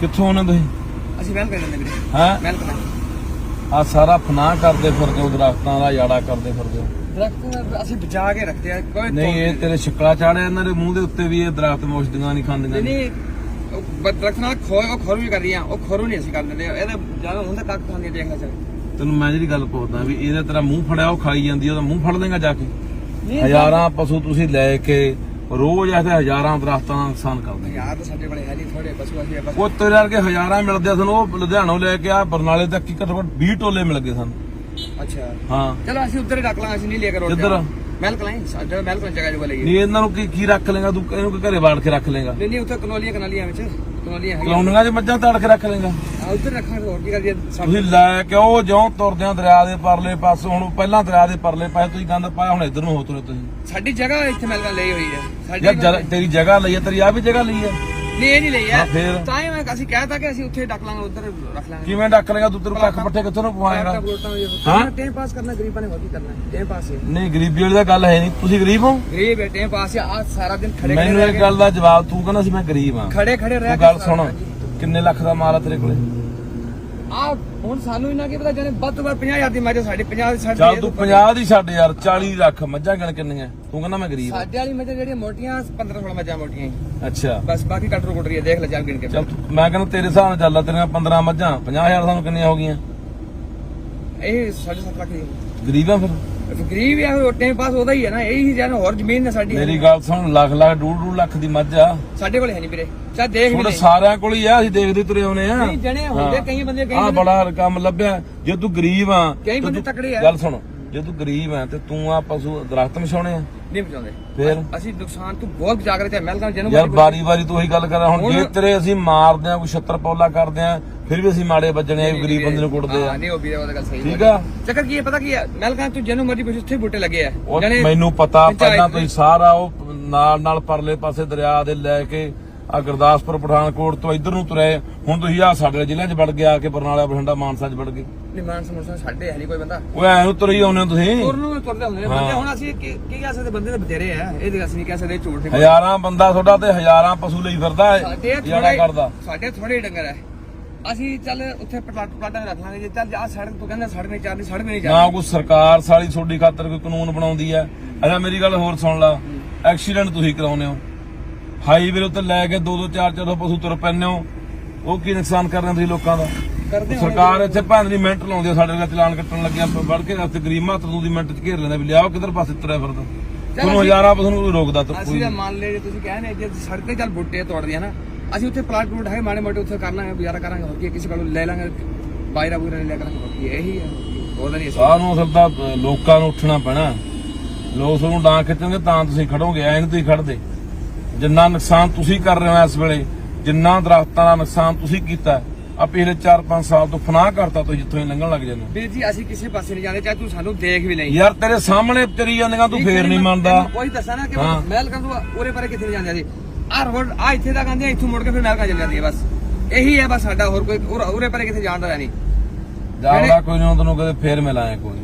ਕਿੱਥੋਂ ਆਉਣੇ ਤੁਸੀਂ? ਅਸੀਂ ਮਹਿਲ ਕਰ ਲੈਂਦੇ ਵੀਰੇ। ਹੈ? ਮਹਿਲ ਕਰ ਆ ਸਾਰਾ ਫਨਾਹ ਕਰਦੇ ਫਿਰਦੇ ਹੋ ਦਰਖਤਾਂ ਦਾ ਯਾੜਾ ਕਰਦੇ ਫਿਰਦੇ ਹੋ। ਦਰਖਤ ਅਸੀਂ ਬਚਾ ਕੇ ਰੱਖਦੇ ਆ ਕੋਈ ਨਹੀਂ ਇਹ ਤੇਰੇ ਸ਼ਿਕਲਾ ਚਾੜਿਆ ਇਹਨਾਂ ਦੇ ਮੂੰਹ ਦੇ ਉੱਤੇ ਵੀ ਇਹ ਦਰਖਤ ਮੁਸ਼ਦੀਆਂ ਨਹੀਂ ਖਾਂਦੀਆਂ ਨਹੀਂ ਦਰਖਤ ਨਾਲ ਉਹ ਖੋਰੂ ਵੀ ਕਰ ਰਹੀਆਂ ਉਹ ਖੋਰੂ ਨਹੀਂ ਅਸੀਂ ਕਰ ਦਿੰਦੇ। ਇਹਦਾ ਜ਼ਿਆਦਾ ਹੁੰਦਾ ਕੱਖ ਖਾਂਦੀ ਦੇਖ ਲੈ ਚੱਲ। ਤੈਨੂੰ ਮੈਂ ਜਿਹੜੀ ਗੱਲ ਪੁੱਛਦਾ ਵੀ ਇਹਦੇ ਤੇਰਾ ਮੂੰਹ ਫੜਿਆ ਉਹ ਖਾਈ ਜਾਂਦੀ ਉਹਦਾ ਮੂੰਹ ਫੜ ਲੇਗਾ ਜਾ ਕੇ? ਹਜ਼ਾਰਾਂ ਪਸ਼ੂ ਤੁਸੀਂ ਲੈ ਕੇ ਰੋਜ਼ ਇੱਥੇ ਹਜ਼ਾਰਾਂ ਦਰਖਤਾਂ ਦਾ ਨੁਕਸਾਨ ਕਰਦੇ ਯਾਰ ਤਾਂ ਸਾਡੇ ਬੜੇ ਹੈ ਨਹੀਂ ਥੋੜੇ ਪਸ਼ੂ ਅਸੀਂ ਬਸ। ਉਹ ਤੇਰੇ ਵਰਗੇ ਹਜ਼ਾਰਾਂ ਮਿਲਦੇ ਆ ਸਾਨੂੰ ਉਹ ਲੁਧਿਆਣੋਂ ਲੈ ਕੇ ਆ ਬਰਨਾਲੇ ਤੱਕ ਕੀ ਘੱਟੋ ਘੱਟ 20 ਟੋਲੇ ਮਿਲ ਗਏ ਸਾਨੂੰ। ਅੱਛਾ। ਹਾਂ। ਚਲੋ ਅਸੀਂ ਉੱਧਰ ਹੀ ਰੱਖ ਲਾਂਗੇ ਅਸੀਂ ਨਹੀਂ ਲੈ ਕੇ ਰੋਡ ਕਿੱਧਰ? ਮਹਿਲ ਕਲਾਈ ਸਾਡਾ ਮਹਿਲ ਕਲਾਈ ਜਗ੍ਹਾ ਜਗ੍ਹਾ ਲਈ ਨਹੀਂ ਇਹਨਾਂ ਨੂੰ ਕੀ ਕੀ ਰੱਖ ਲੇਗਾ ਤੂੰ ਇਹਨੂੰ ਕੀ ਘਰੇ ਵਾੜ ਕੇ ਰੱਖ ਲੇਗਾ ਨਹੀਂ ਨਹੀਂ ਉੱਥੇ ਕਨੋਲੀਆਂ ਕਨਾਲੀਆਂ ਵਿੱਚ। ਕਨੋਲੀਆਂ ਹੈਗੀਆਂ। ਕਲੋਨੀਆਂ 'ਚ ਮੱਝਾਂ ਤਾੜ ਕੇ ਰੱਖ ਲੇਗਾ ਆ ਉੱਧਰ ਰੱਖਾਂਗੇ ਹੋਰ ਕੀ ਕਰੀਏ ਤੁਸੀਂ ਲੈ ਕੇ ਉਹ ਜਿਉਂ ਤੁਰਦੇ ਆ ਦਰਿਆ ਦੇ ਪਰਲੇ ਪਾਸੋਂ ਹੁਣ ਪਹਿਲਾਂ ਦਰਿਆ ਦੇ ਪਰਲੇ ਪਾਸੇ ਤੁਸੀਂ ਗੰਦ ਪਾਇਆ ਹੁਣ ਇੱਧਰ ਨੂੰ ਹੋ ਤੁਰੇ ਤੁਸੀਂ। ਸਾਡੀ ਜਗ੍ਹਾ ਇੱਥੇ ਮਹਿਲ ਕਲਾਈ ਲਈ ਹੋਈ ਹੈ। ਸਾਡੀ ਯਾਰ ਜਰਾ- ਤੇਰੀ ਜਗ੍ਹਾ ਲਈ ਹੈ ਤੇਰੀ ਆ ਵੀ ਜਗ੍ਹਾ ਲਈ ਹੈ। ਨਹੀਂ ਇਹ ਨਹੀਂ ਲਈ ਹੈ। ਹਾਂ, ਫਿਰ? ਤਾਂ ਹੀ ਮੈਂ ਅਸੀਂ ਕਹਿਤਾ ਕਿ ਅਸੀਂ ਉੱਥੇ ਡੱਕ ਲਾਂਗੇ ਉੱਧਰ ਰੱਖ ਲਾਂਗੇ। ਕਿਵੇਂ ਡੱਕ ਲੇਗਾ ਤੂੰ ਤੇਰੇ ਕੱਖ ਪੱਠੇ ਕਿੱਥੋਂ ਨੂੰ ਪਵਾਏਗਾ? ਹਾਂ? ਹਾਂ ਟਾਈਮ ਪਾਸ ਕਰਨਾ ਗਰੀਬਾਂ ਨੇ ਹੋਰ ਕੀ ਕਰਨਾ ਟਾਈਮ ਪਾਸ ਹੈ ਨਹੀਂ ਗਰੀਬੀ ਵਾਲੀ ਤਾਂ ਗੱਲ ਹੈ ਨਹੀਂ। ਤੁਸੀਂ ਗਰੀਬ ਹੋ? ਗਰੀਬ ਹੈ ਟਾਈਮ ਪਾਸ ਹੈ ਆ ਸਾਰਾ ਦਿਨ ਖੜੇ ਮੈਨੂੰ ਇਹ ਗੱਲ ਦਾ ਜਵਾਬ ਤੂੰ ਕਹਿੰਦਾ ਸੀ ਮੈਂ ਗਰੀਬ ਹਾਂ। ਖੜੇ ਖੜੇ ਰਹਿ ਤੂੰ ਗੱਲ ਸੁਣ। ਕਿੰਨੇ ਲੱਖ ਦਾ ਮਾਲ ਆ ਤੇਰੇ ਕੋਲੇ? ਆ ਹੁਣ ਸਾਨੂੰ ਇਹਨਾਂ ਕੀ ਪਤਾ ਜਾਨੇ ਵੱਧ ਤੋਂ ਵੱਧ 50000 ਦੀ ਮੱਝ ਸਾਡੀ 50 ਦੀ ਸਾਡੀ ਚੱਲ ਤੂੰ 50 ਦੀ ਛੱਡ ਯਾਰ 40 ਲੱਖ ਮੱਝਾਂ ਗਿਣ ਕਿੰਨੀਆਂ? ਤੂੰ ਕਹਿੰਦਾ ਮੈਂ ਗਰੀਬ ਸਾਡੇ ਵਾਲੀ ਮੱਝਾਂ ਜਿਹੜੀਆਂ ਮੋਟੀਆਂ 15 16 ਮੱਝਾਂ ਮੋਟੀਆਂ ਹੀ। ਅੱਛਾ। ਬਸ ਬਾਕੀ ਕਟਰ ਦੇਖ ਲੈ ਜਾ ਗਿਣ ਕੇ ਚੱਲ ਤੂੰ- ਮੈਂ ਕਹਿੰਦਾ ਤੇਰੇ ਹਿਸਾਬ ਨਾਲ ਚੱਲ ਲਾ, ਤੇਰੀਆਂ 15 ਮੱਝਾਂ 50000 ਸਾਨੂੰ ਕਿੰਨੀਆਂ ਹੋ ਗਈਆਂ? ਇਹ 7.5 ਲੱਖ ਦੀ ਗਰੀਬ ਆ ਫਿਰ? ਫਿਰ ਗਰੀਬ ਹੈ ਉਹ ਟਾਈਮ ਪਾਸ ਉਹਦਾ ਹੀ ਹੈ ਨਾ ਇਹੀ ਜਾਨ ਹੋਰ ਜ਼ਮੀਨ ਨੇ ਸਾਡੀ ਮੇਰੀ ਗੱਲ ਸੁਣ ਲੱਖ ਲੱਖ ਡੂਢ ਡੂਢ ਲੱਖ ਦੀ ਮੱਝ ਆ। ਸਾਡੇ ਕੋਲ ਹੈ ਨਹੀਂ ਵੀਰੇ ਚਾ ਦੇਖ ਵੀ ਤੁਹਾਡੇ ਨਹੀਂ ਸਾਰਿਆਂ ਕੋਲ ਹੀ ਆ ਅਸੀਂ ਦੇਖਦੇ ਤੁਰੇ ਆਉਨੇ ਆ। ਨਹੀਂ ਜਣੇ ਹੁੰਦੇ ਕਈ ਬੰਦੇ ਕਈ ਆ ਬੰਦੇ- ਬੜਾ ਕੰਮ ਲੱਭਿਆ ਜੇ ਤੂੰ ਗਰੀਬ ਆ ਕਈ ਤੇ ਬੰਦੇ ਤੂੰ- ਤਕੜੇ ਆ। ਗੱਲ ਸੁਣ ਜੇ ਤੂੰ ਗਰੀਬ ਆ ਤੇ ਤੂੰ ਆ ਪਸ਼ੂ ਦਰਖਤ ਮਛਾਉਣੇ ਆ। ਨਹੀਂ ਬਚਾਉਂਦੇ। ਫਿਰ? ਅਸੀਂ ਨੁਕਸਾਨ ਤੋਂ ਬਹੁਤ ਬਚਾ ਕੇ ਤੇ ਮਹਿਲ ਦਾ ਜਨਮ ਯਾਰ ਬਾਰੀ ਬਾਰੀ ਤੂੰ ਉਹੀ ਗੱਲ ਕਰ ਹੁਣ ਹੁਣ- ਜੇ ਤੇਰੇ ਅਸੀਂ ਮਾਰਦੇ ਆ ਕੋਈ ਛੱਤਰ ਪੌਲਾ ਕਰਦੇ ਆ ਫਿਰ ਵੀ ਅਸੀਂ ਮਾੜੇ ਵੱਜਣੇ ਆ ਗਰੀਬ ਬੰਦੇ ਨੂੰ ਕੁੱਟਦੇ ਆ। ਹਾਂ, ਨਹੀਂ ਉਹ ਵੀਰੇ ਉਹਦਾ ਗੱਲ ਸਹੀ ਠੀਕ ਆ? ਚੱਕਰ ਕੀ ਹੈ ਪਤਾ ਕੀ ਹੈ? ਮਹਿਲ ਦਾ ਤੂੰ ਜਨਮ ਮਰਜ਼ੀ ਪੁੱਛ ਉੱਥੇ ਬੂਟੇ ਲੱਗੇ ਆ। ਮੈਨੂੰ ਪਤਾ ਪਹਿਲਾਂ ਤੁਸੀਂ ਸਾਰਾ ਉਹ ਨਾਲ ਨਾਲ ਪਰਲੇ ਪਾਸੇ ਦਰਿਆ ਦੇ ਲੈ ਕੇ ਆ ਗੁਰਦਾਸਪੁਰ ਪਠਾਨਕੋਟ ਤੋਂ ਇੱਧਰ ਨੂੰ ਤੁਰੇ। ਹੁਣ ਤੁਸੀਂ ਆ ਸਾਡੇ ਜ਼ਿਲ੍ਹੇ 'ਚ ਵੜ ਗਿਆ ਕਿ ਬਰਨਾਲਾ ਬਠਿੰਡਾ ਮਾਨਸਾ 'ਚ ਵੜ ਗਏ। ਨਹੀਂ ਮਾਨ ਸਮੋਸਾ ਸਾਡੇ ਹੈ ਨਹੀਂ ਕੋਈ ਬੰਦਾ। ਉਹ ਐ ਨੂੰ ਤੁਰੀ ਆਉਨੇ ਹੋ ਤੁਸੀਂ। ਤੁਰਨ ਨੂੰ ਤੁਰਦੇ ਹੁੰਦੇ ਨੇ। ਹਾਂ। ਬੰਦੇ ਹੁਣ ਅਸੀਂ ਕੀ ਕੀ ਕਹਿ ਸਕਦੇ? ਬੰਦੇ ਤਾਂ ਬਥੇਰੇ ਆ। ਇਹ ਤਾਂ ਅਸੀਂ ਨਹੀਂ ਕਹਿ ਸਕਦੇ ਝੂਠ ਨਹੀਂ ਹਜ਼ਾਰਾਂ ਬੰਦਾ ਤੁਹਾਡਾ ਤੇ ਹਜ਼ਾਰਾਂ ਪਸ਼ੂ ਲਈ ਫਿਰਦਾ ਸਾਡੇ ਹੈ ਥੋੜੇ ਕਰਦਾ। ਸਾਡੇ ਥੋੜੇ ਡੰਗਰ ਹੈ ਅਸੀਂ ਚੱਲ ਉੱਥੇ ਪਟਾਟ ਪਟਾਟਾ ਰੱਖ ਲਾਂਗੇ ਜੇ ਚੱਲ ਆ ਸੜਕ ਤੋਂ ਕਹਿੰਦਾ ਸੜਕ ਨਹੀਂ ਚੱਲਦੀ ਸੜਕ ਨਹੀਂ ਨਾ ਚੱਲਦੀ। ਕੋਈ ਸਰਕਾਰ ਸਾਲੀ ਤੁਹਾਡੀ ਖਾਤਰ ਕੋਈ ਕਾਨੂੰਨ ਬਣਾਉਂਦੀ ਹੈ। ਅੱਛਾ ਮੇਰੀ ਗੱਲ ਹੋਰ ਸੁਣ ਲਾ। ਐਕਸੀਡੈਂਟ ਤੁਸੀਂ ਕਰਾਉਨੇ ਹੋ। ਹਾਈਵੇ ਉੱਤੇ ਲੈ ਕੇ 2 2 4 4 ਪਸ਼ੂ ਤੁਰ ਪੈਂਦੇ ਹੋ। ਉਹ ਕੀ ਨੁਕਸਾਨ ਕਰ ਰਹੇ ਹੋ ਤੁਸੀਂ ਲੋਕਾਂ ਦਾ? ਸਰਕਾਰ ਇੱਥੇ ਭਾਂ ਦੀ ਮਿੰਟ ਲਾਉਂਦੀ ਆ ਸਾਡੇ ਨਾਲ ਚਲਾਨ ਕੱਟਣ ਲੱਗਿਆ ਵੜ ਕੇ ਰਸਤੇ ਗਰੀਬ ਮਾਤਰ ਨੂੰ ਦੀ ਮਿੰਟ ਚ ਘੇਰ ਲੈਂਦਾ ਵੀ ਲਿਆਓ ਕਿੱਧਰ ਪਾਸੇ ਤੁਰਿਆ ਫਿਰਦਾ। ਤੁਹਾਨੂੰ ਅਸੀਂ- ਹਜ਼ਾਰਾਂ ਪਸ਼ੂ ਨੂੰ ਰੋਕਦਾ ਤਾਂ ਅਸੀਂ ਕੋਈ ਤਾਂ ਮੰਨ ਲੈ ਜੇ ਤੁਸੀਂ ਕਹਿੰਦੇ ਜੇ ਸੜਕ ਤੇ ਚੱਲ ਬੁੱਟੇ ਤੋੜਦੀਆਂ ਨਾ ਅਸੀਂ ਉੱਥੇ ਪਲਾਟ ਪਲੂਟ ਹੈ ਮਾੜੇ ਮੋਟੇ ਉੱਥੇ ਕਰ ਲਾਂਗੇ ਗੁਜ਼ਾਰਾ ਕਰਾਂਗੇ ਹੋਰ ਕੀ ਕਿਸੇ ਕੋਲੋਂ ਲੈ ਲਾਂਗੇ ਬਾਇਰਾ ਬੁਰਾ ਲੈ ਕਰਾਂਗੇ ਹੋਰ ਕੀ ਇਹੀ ਹੈ ਤਾਂ ਨਹੀਂ ਅਸੀਂ ਸਾਹ ਨੂੰ ਅਸਲ ਤਾਂ ਲੋਕਾਂ ਨੂੰ ਉੱਠਣਾ ਪੈਣਾ। ਲੋਕ ਤੁਹਾਨੂੰ ਡਾਂ ਖਿੱਚਣਗੇ ਤਾਂ ਤੁਸੀਂ ਖੜੋਗੇ ਐਂ ਤੁਸੀਂ ਖੜਦੇ। ਜਿੰਨਾ ਨੁਕਸਾਨ ਤੁਸੀਂ ਕਰ ਰਹੇ ਹੋ ਇਸ ਵੇਲੇ ਜਿੰਨਾ ਦਰਖਤਾਂ ਦਾ ਨੁਕਸਾਨ ਤੁਸੀਂ ਕੀਤਾ ਆ ਪਿਛਲੇ 4-5 ਸਾਲ ਤੋਂ ਫਨਾਹ ਕਰਤਾ ਤੁਸੀਂ ਜਿੱਥੋਂ ਹੀ ਲੰਘਣ ਲੱਗ ਜਾਂਦੇ ਵੀਰ ਜੀ ਅਸੀਂ ਕਿਸੇ ਪਾਸੇ ਨਹੀਂ ਜਾਂਦੇ ਚਾਹੇ ਤੂੰ ਸਾਨੂੰ ਦੇਖ ਵੀ ਲਈ। ਯਾਰ ਤੇਰੇ ਸਾਹਮਣੇ ਤੇਰੀ ਜਾਂਦੀਆਂ ਤੂੰ ਫੇਰ ਨਹੀਂ ਮੰਨਦਾ। ਕੋਈ ਦੱਸਾਂ ਨਾ ਕਿ। ਮਹਿਲ ਕੰਦੂ ਉਰੇ ਪਰੇ ਕਿੱਥੇ ਜਾਂਦੇ ਅਸੀਂ। ਆ ਰੋਡ ਆ ਇੱਥੇ ਦਾ ਕਹਿੰਦੇ ਆ, ਇੱਥੋਂ ਮੁੜ ਕੇ ਫਿਰ ਮਹਿਲ ਕਾ ਚੱਲ ਜਾਂਦੀ ਹੈ ਬਸ। ਇਹੀ ਹੈ ਬਸ ਸਾਡਾ ਹੋਰ ਕੋਈ ਉਰੇ- ਉਰੇ ਪਰੇ ਕਿੱਥੇ ਜਾਣ ਦਾ ਨਹੀਂ। ਜਾਵੜਾ ਕੋਈ ਨਹੀਂ ਤੈਨੂੰ ਕਦੇ ਫੇਰ ਮਿਲਾਂਗੇ ਕੋਈ